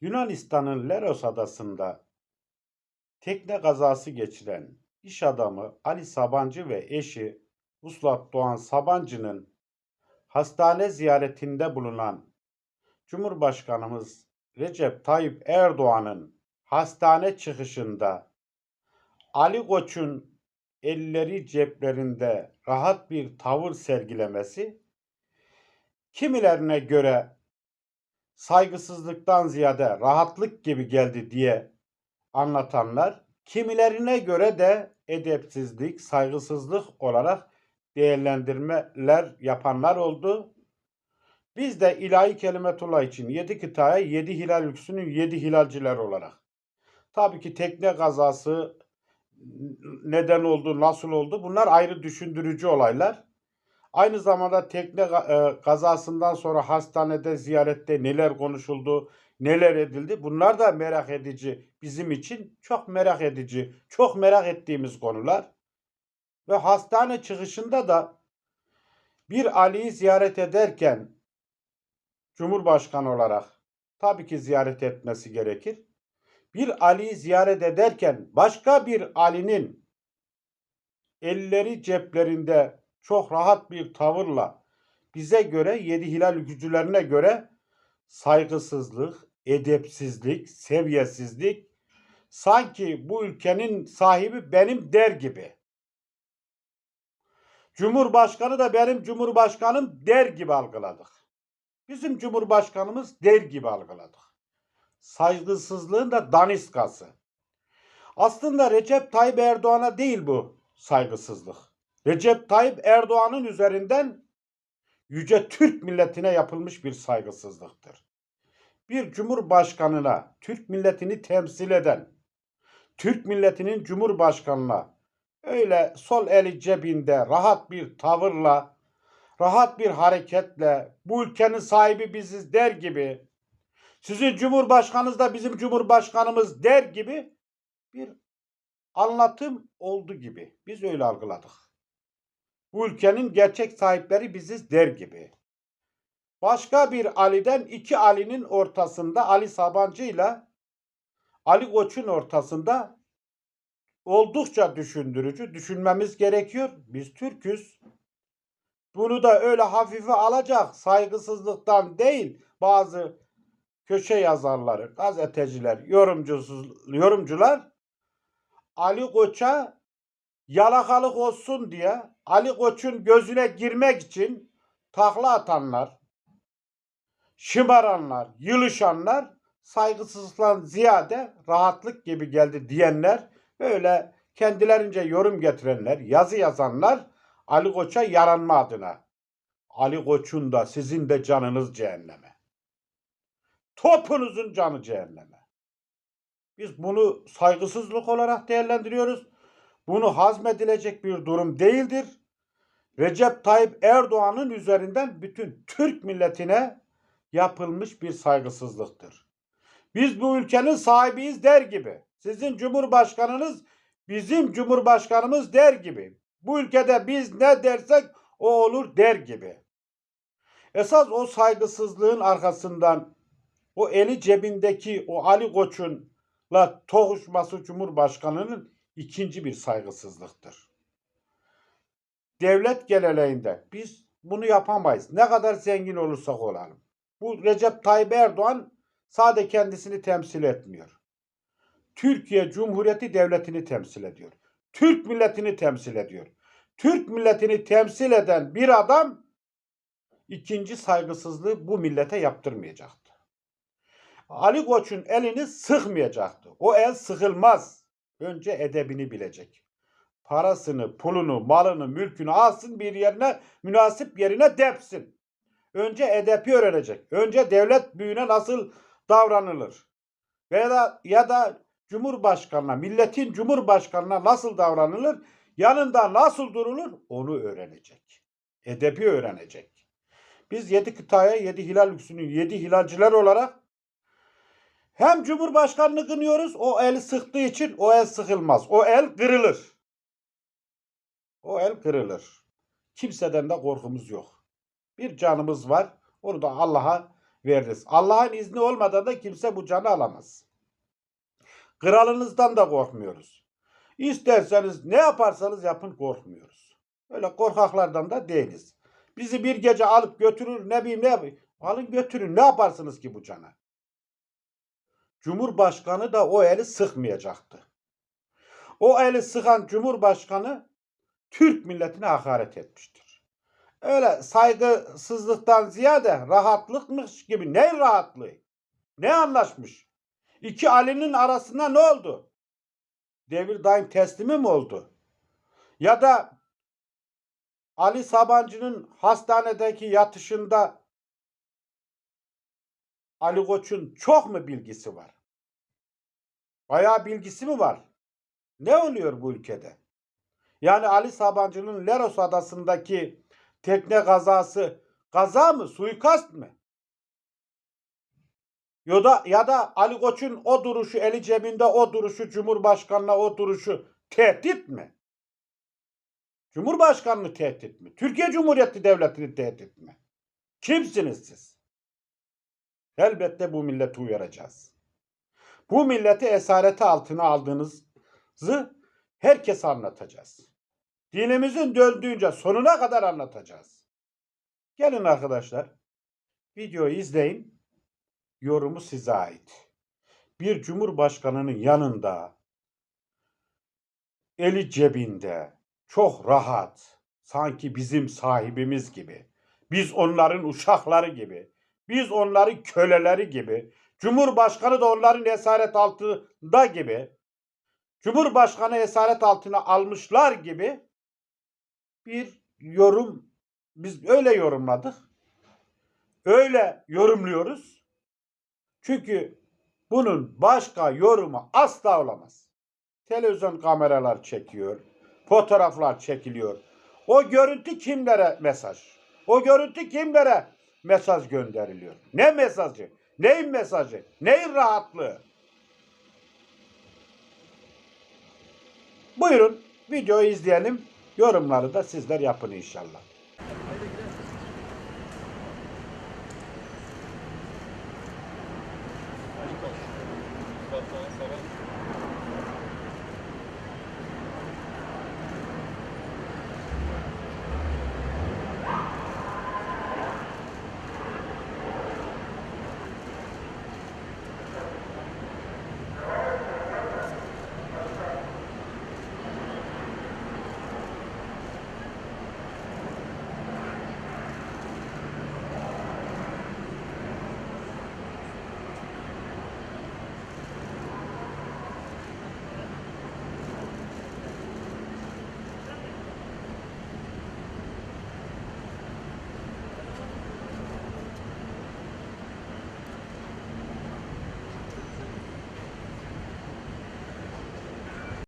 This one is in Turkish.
Yunanistan'ın Leros adasında tekne kazası geçiren iş adamı Ali Sabancı ve eşi Vuslat Doğan Sabancı'nın hastane ziyaretinde bulunan Cumhurbaşkanımız Recep Tayyip Erdoğan'ın hastane çıkışında Ali Koç'un elleri ceplerinde rahat bir tavır sergilemesi kimilerine göre saygısızlıktan ziyade rahatlık gibi geldi diye anlatanlar, kimilerine göre de edepsizlik, saygısızlık olarak değerlendirmeler yapanlar oldu. Biz de ilahi kelimetullah için yedi kıtaya yedi hilal ülküsünün yedi hilalciler olarak. Tabii ki tekne kazası neden oldu, nasıl oldu bunlar ayrı düşündürücü olaylar. Aynı zamanda tekne e, kazasından sonra hastanede ziyarette neler konuşuldu, neler edildi bunlar da merak edici bizim için çok merak edici, çok merak ettiğimiz konular. Ve hastane çıkışında da bir Ali'yi ziyaret ederken Cumhurbaşkanı olarak tabii ki ziyaret etmesi gerekir. Bir Ali'yi ziyaret ederken başka bir Ali'nin elleri ceplerinde çok rahat bir tavırla bize göre yedi hilal ülkücülerine göre saygısızlık, edepsizlik, seviyesizlik sanki bu ülkenin sahibi benim der gibi. Cumhurbaşkanı da benim cumhurbaşkanım der gibi algıladık. Bizim cumhurbaşkanımız der gibi algıladık. Saygısızlığın da daniskası. Aslında Recep Tayyip Erdoğan'a değil bu saygısızlık. Recep Tayyip Erdoğan'ın üzerinden yüce Türk milletine yapılmış bir saygısızlıktır. Bir cumhurbaşkanına, Türk milletini temsil eden, Türk milletinin cumhurbaşkanına öyle sol eli cebinde rahat bir tavırla, rahat bir hareketle bu ülkenin sahibi biziz der gibi, sizin cumhurbaşkanınız da bizim cumhurbaşkanımız der gibi bir anlatım oldu gibi. Biz öyle algıladık. Bu ülkenin gerçek sahipleri biziz der gibi. Başka bir Ali'den iki Ali'nin ortasında Ali Sabancı ile Ali Koç'un ortasında oldukça düşündürücü. Düşünmemiz gerekiyor. Biz Türk'üz. Bunu da öyle hafife alacak saygısızlıktan değil bazı köşe yazarları, gazeteciler, yorumcusuz, yorumcular Ali Koç'a yalakalık olsun diye Ali Koç'un gözüne girmek için takla atanlar, şımaranlar, yılışanlar saygısızlıktan ziyade rahatlık gibi geldi diyenler böyle kendilerince yorum getirenler, yazı yazanlar Ali Koç'a yaranma adına. Ali Koç'un da sizin de canınız cehenneme. Topunuzun canı cehenneme. Biz bunu saygısızlık olarak değerlendiriyoruz. Bunu hazmedilecek bir durum değildir. Recep Tayyip Erdoğan'ın üzerinden bütün Türk milletine yapılmış bir saygısızlıktır. Biz bu ülkenin sahibiyiz der gibi. Sizin cumhurbaşkanınız bizim cumhurbaşkanımız der gibi. Bu ülkede biz ne dersek o olur der gibi. Esas o saygısızlığın arkasından o eli cebindeki o Ali Koç'unla toğuşması Cumhurbaşkanı'nın ikinci bir saygısızlıktır. Devlet geleneğinde biz bunu yapamayız. Ne kadar zengin olursak olalım. Bu Recep Tayyip Erdoğan sade kendisini temsil etmiyor. Türkiye Cumhuriyeti Devleti'ni temsil ediyor. Türk milletini temsil ediyor. Türk milletini temsil eden bir adam ikinci saygısızlığı bu millete yaptırmayacaktı. Ali Koç'un elini sıkmayacaktı. O el sıkılmaz. Önce edebini bilecek. Parasını, pulunu, malını, mülkünü alsın bir yerine, münasip yerine depsin. Önce edepi öğrenecek. Önce devlet büyüğüne nasıl davranılır? Veya da, ya da Cumhurbaşkanına, milletin Cumhurbaşkanına nasıl davranılır? Yanında nasıl durulur? Onu öğrenecek. Edebi öğrenecek. Biz yedi kıtaya, yedi hilal lüksünün yedi hilalciler olarak hem Cumhurbaşkanını kınıyoruz. O el sıktığı için o el sıkılmaz. O el kırılır. O el kırılır. Kimseden de korkumuz yok. Bir canımız var. Onu da Allah'a veririz. Allah'ın izni olmadan da kimse bu canı alamaz. Kralınızdan da korkmuyoruz. İsterseniz ne yaparsanız yapın korkmuyoruz. Öyle korkaklardan da değiliz. Bizi bir gece alıp götürür ne bileyim ne yapayım. Alın götürün ne yaparsınız ki bu cana? Cumhurbaşkanı da o eli sıkmayacaktı. O eli sıkan Cumhurbaşkanı Türk milletine hakaret etmiştir. Öyle saygısızlıktan ziyade rahatlıkmış gibi. Ne rahatlığı? Ne anlaşmış? İki Ali'nin arasında ne oldu? Devir daim teslimi mi oldu? Ya da Ali Sabancı'nın hastanedeki yatışında Ali Koç'un çok mu bilgisi var? Bayağı bilgisi mi var? Ne oluyor bu ülkede? Yani Ali Sabancı'nın Leros adasındaki tekne kazası kaza mı, suikast mı? Ya da, ya da Ali Koç'un o duruşu, eli cebinde o duruşu, Cumhurbaşkanı'na o duruşu tehdit mi? Cumhurbaşkanını tehdit mi? Türkiye Cumhuriyeti Devleti'ni tehdit mi? Kimsiniz siz? Elbette bu milleti uyaracağız. Bu milleti esareti altına aldığınızı herkese anlatacağız. Dinimizin döndüğünce sonuna kadar anlatacağız. Gelin arkadaşlar. Videoyu izleyin. Yorumu size ait. Bir cumhurbaşkanının yanında eli cebinde çok rahat sanki bizim sahibimiz gibi biz onların uşakları gibi biz onların köleleri gibi Cumhurbaşkanı da onların esaret altında gibi Cumhurbaşkanı esaret altına almışlar gibi bir yorum biz öyle yorumladık. Öyle yorumluyoruz. Çünkü bunun başka yorumu asla olamaz. Televizyon kameralar çekiyor. Fotoğraflar çekiliyor. O görüntü kimlere mesaj? O görüntü kimlere mesaj gönderiliyor? Ne mesajı? Neyin mesajı? Neyin rahatlığı? Buyurun videoyu izleyelim. Yorumları da sizler yapın inşallah.